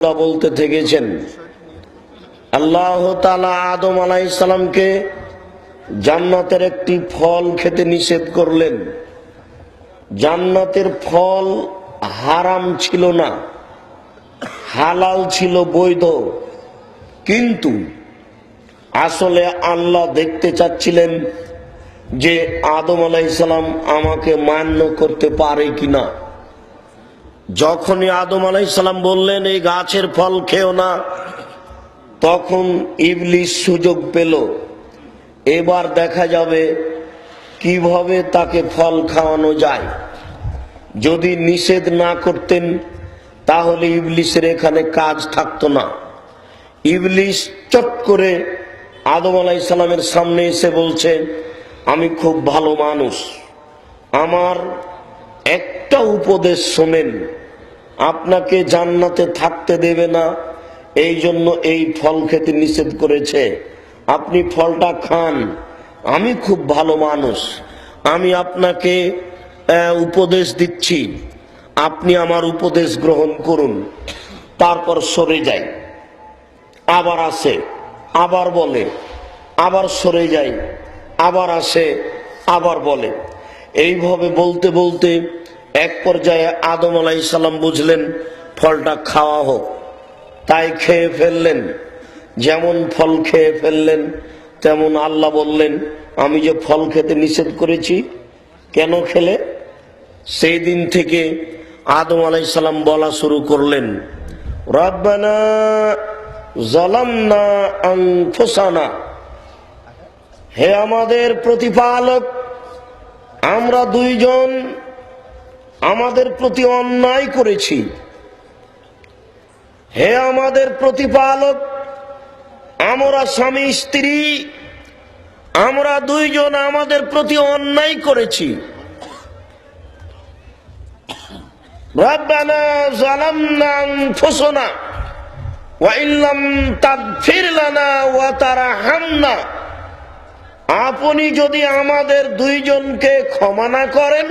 আল্লাহ বলতে থেকেছেন, আল্লাহ আদম আলাইসালামকে জান্নাতের একটি ফল খেতে নিষেধ করলেন। জান্নাতের ফল হারাম ছিল না, হালাল ছিল বৈধ, কিন্তু আসলে আল্লাহ দেখতে চাচ্ছিলেন যে আদম আলাইসালাম আমাকে মান্য করতে পারে কিনা। যখনই আদম আলাইসালাম বললেন, এই গাছের ফল খেও না, তখন ইবলিশ সুযোগ পেল। এবার দেখা যাবে কীভাবে তাকে ফল খাওয়ানো যায়। যদি নিষেধ না করতেন, তাহলে ইবলিশের এখানে কাজ থাকতো না। ইবলিশ চট করে আদম আলাইসালামের সামনে এসে বলছে, আমি খুব ভালো মানুষ। আমার একটা উপদেশ শোনেন, আপনাকে জান্নাতে থাকতে দেবে না, এই জন্য এই ফল খেতে নিষেধ করেছে। আপনি ফলটা খান, আমি খুব ভালো মানুষ, আমি আপনাকে উপদেশ দিচ্ছি, আপনি আমার উপদেশ গ্রহণ করুন, তারপর সরে যাই। আবার আসে, আবার বলে, আবার সরে যাই, আবার আসে, আবার বলে। এইভাবে বলতে বলতে এক পর্যায়ে আদম আলাই সালাম বুঝলেন, ফলটা খাওয়া হোক। তাই খেয়ে ফেললেন। যেমন ফল খেয়ে ফেললেন, তেমন আল্লাহ বললেন, আমি যে ফল খেতে নিষেধ করেছি, কেন খেলে? সেই দিন থেকে আদম আলাইসাল্লাম বলা শুরু করলেন, রব্বানা হে আমাদের প্রতিপালক, আমরা দুইজন আমাদের প্রতি অন্যায় করেছি হে আমাদের প্রতিপালক আমরা স্বামী স্ত্রী আমরা দুইজন আমাদের প্রতি অন্যায় করেছি ربنا ظلمنا أنفسنا وإن لم تغفر لنا وترحمنا আপনি যদি আমাদের দুইজনকে ক্ষমা না করেন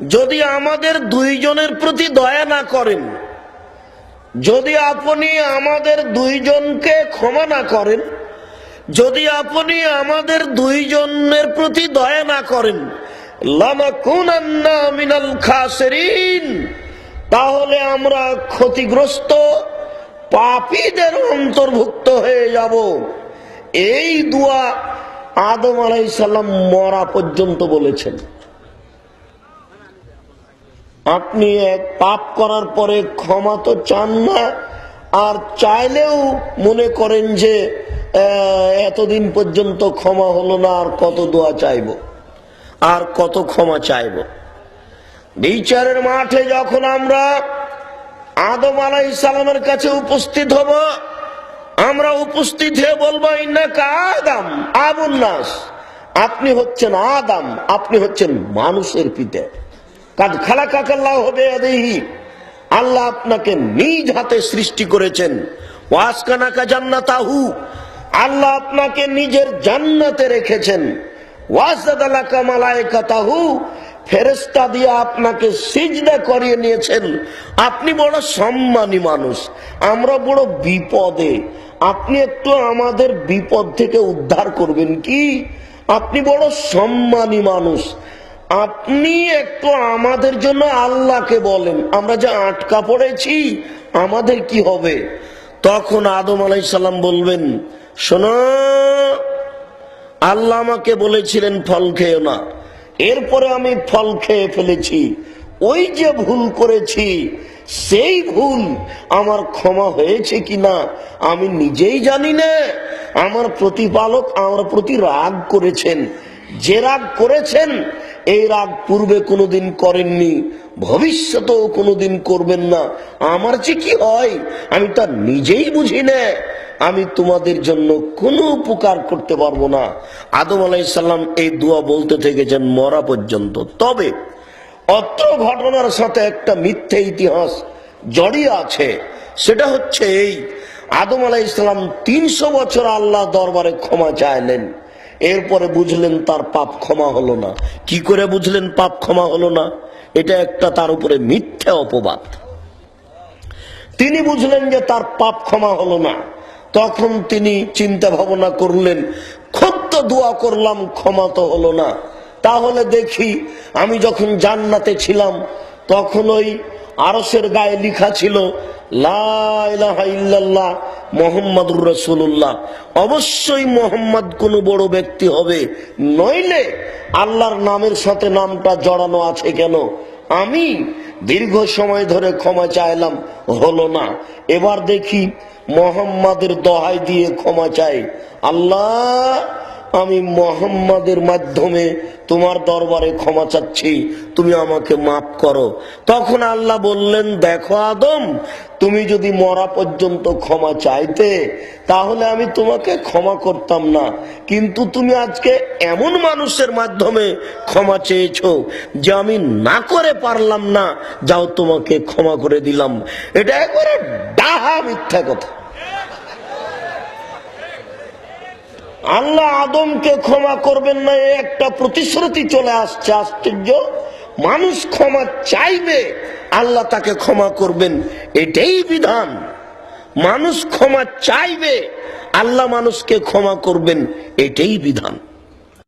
যদি আমাদের দুইজনের প্রতি দয়া না করেন, যদি আপনি আমাদের দুইজনকে ক্ষমা না করেন, যদি আপনি আমাদের দুইজনের প্রতি দয়া না করেন তাহলে আমরা ক্ষতিগ্রস্ত পাপীদের অন্তর্ভুক্ত হয়ে যাব। এই দোয়া আদম আলাইসাল্লাম মরা পর্যন্ত বলেছেন। আপনি এক পাপ করার পরে ক্ষমা তো চান না, আর চাইলেও মনে করেন যে এতদিন পর্যন্ত ক্ষমা হলো না, আর কত দোয়া চাইব, আর কত ক্ষমা চাইব। বিচারের মাঠে যখন আমরা আদম আলাই সালামের কাছে উপস্থিত হব, আমরা উপস্থিত হয়ে বলব, ইন্নাকা আদম আবুল নাস। আপনি হচ্ছেন আদম, আপনি হচ্ছেন মানুষের পিতা। কাদ খালা কাকাল্লাহ হবে আদেহি আল্লাহ আপনাকে নিজ হাতে সৃষ্টি করেছেন। ওয়াসকানাকা জান্নাতাহু। আল্লাহ আপনাকে নিজের জান্নাতে রেখেছেন। ওয়াসাদালাকা মালায়েকাতাহু। ফেরেস্তা দিয়ে আপনাকে সিজদা করিয়ে নিয়েছেন। আপনি বড় সম্মানী মানুষ। আমরা বড় বিপদে। আপনি একটু আমাদের বিপদ থেকে উদ্ধার করবেন কি? আপনি বড় সম্মানী মানুষ। আপনি একটু আমাদের জন্য আল্লাহকে বলেন। আমরা যে আটকা পড়েছি, আমাদের কি হবে? তখন আদম আলাইসাল্লাম বলবেন, শোনো, আল্লাহ আমাকে বলেছিলেন ফল খেয়েও না। এরপরে আমি ফল খেয়ে ফেলেছি। ওই যে ভুল করেছি, সেই ভুল আমার ক্ষমা হয়েছে কিনা আমি নিজেই জানি না। আমার প্রতিপালক আমার প্রতি রাগ করেছেন। যে রাগ করেছেন এই রাগ পূর্বে কোনোদিন করেননি, ভবিষ্যতেও কোনোদিন করবেন না। আমার যে কি হয়, আমি তা নিজেই বুঝি না। আমি তোমাদের জন্য কোনো উপকার করতে পারব না। আদম আলাইসাল্লাম এই দোয়া বলতে থেকেছেন মরা পর্যন্ত। তবে অত্র ঘটনার সাথে একটা মিথ্যে ইতিহাস জড়িয়ে আছে। সেটা হচ্ছে এই, আদম আলাহ ইসলাম তিনশো বছর আল্লাহ দরবারে ক্ষমা চাইলেন। এরপরে বুঝলেন তার পাপ ক্ষমা হলো না। কি করে বুঝলেন পাপ ক্ষমা হলো না? এটা একটা তার উপরে মিথ্যা অপবাদ। তিনি বুঝলেন যে তার পাপ ক্ষমা হলো না। তখন তিনি চিন্তা ভাবনা করলেন, খুব তো দোয়া করলাম, ক্ষমা তো হলো না। তাহলে দেখি, আমি যখন জান্নাতে ছিলাম, তখন ওই আরসের গায়ে লিখা ছিল অবশ্যই মোহাম্মদ কোনো বড় ব্যক্তি হবে। নইলে আল্লাহর নামের সাথে নামটা জড়ানো আছে কেন? আমি দীর্ঘ সময় ধরে ক্ষমা চাইলাম, হলো না। এবার দেখি মোহাম্মদের দহাই দিয়ে ক্ষমা চাই। আল্লাহ আমি মোহাম্মদের মাধ্যমে তোমার দরবারে ক্ষমা চাচ্ছি, তুমি আমাকে মাফ করো। তখন আল্লাহ বললেন, দেখো আদম, তুমি যদি মরা পর্যন্ত ক্ষমা চাইতে, তাহলে আমি তোমাকে ক্ষমা করতাম না। কিন্তু তুমি আজকে এমন মানুষের মাধ্যমে ক্ষমা চেয়েছো যে আমি না করে পারলাম না। যাও তোমাকে ক্ষমা করে দিলাম। এটা একবারে ডাহা মিথ্যা কথা। আল্লাহ আদমকে ক্ষমা করবেন না একটা প্রতিশ্রুতি চলে আসছে, আশ্চর্য। মানুষ ক্ষমা চাইবে, আল্লাহ তাকে ক্ষমা করবেন, এটাই বিধান। মানুষ ক্ষমা চাইবে, আল্লাহ মানুষকে ক্ষমা করবেন, এটাই বিধান।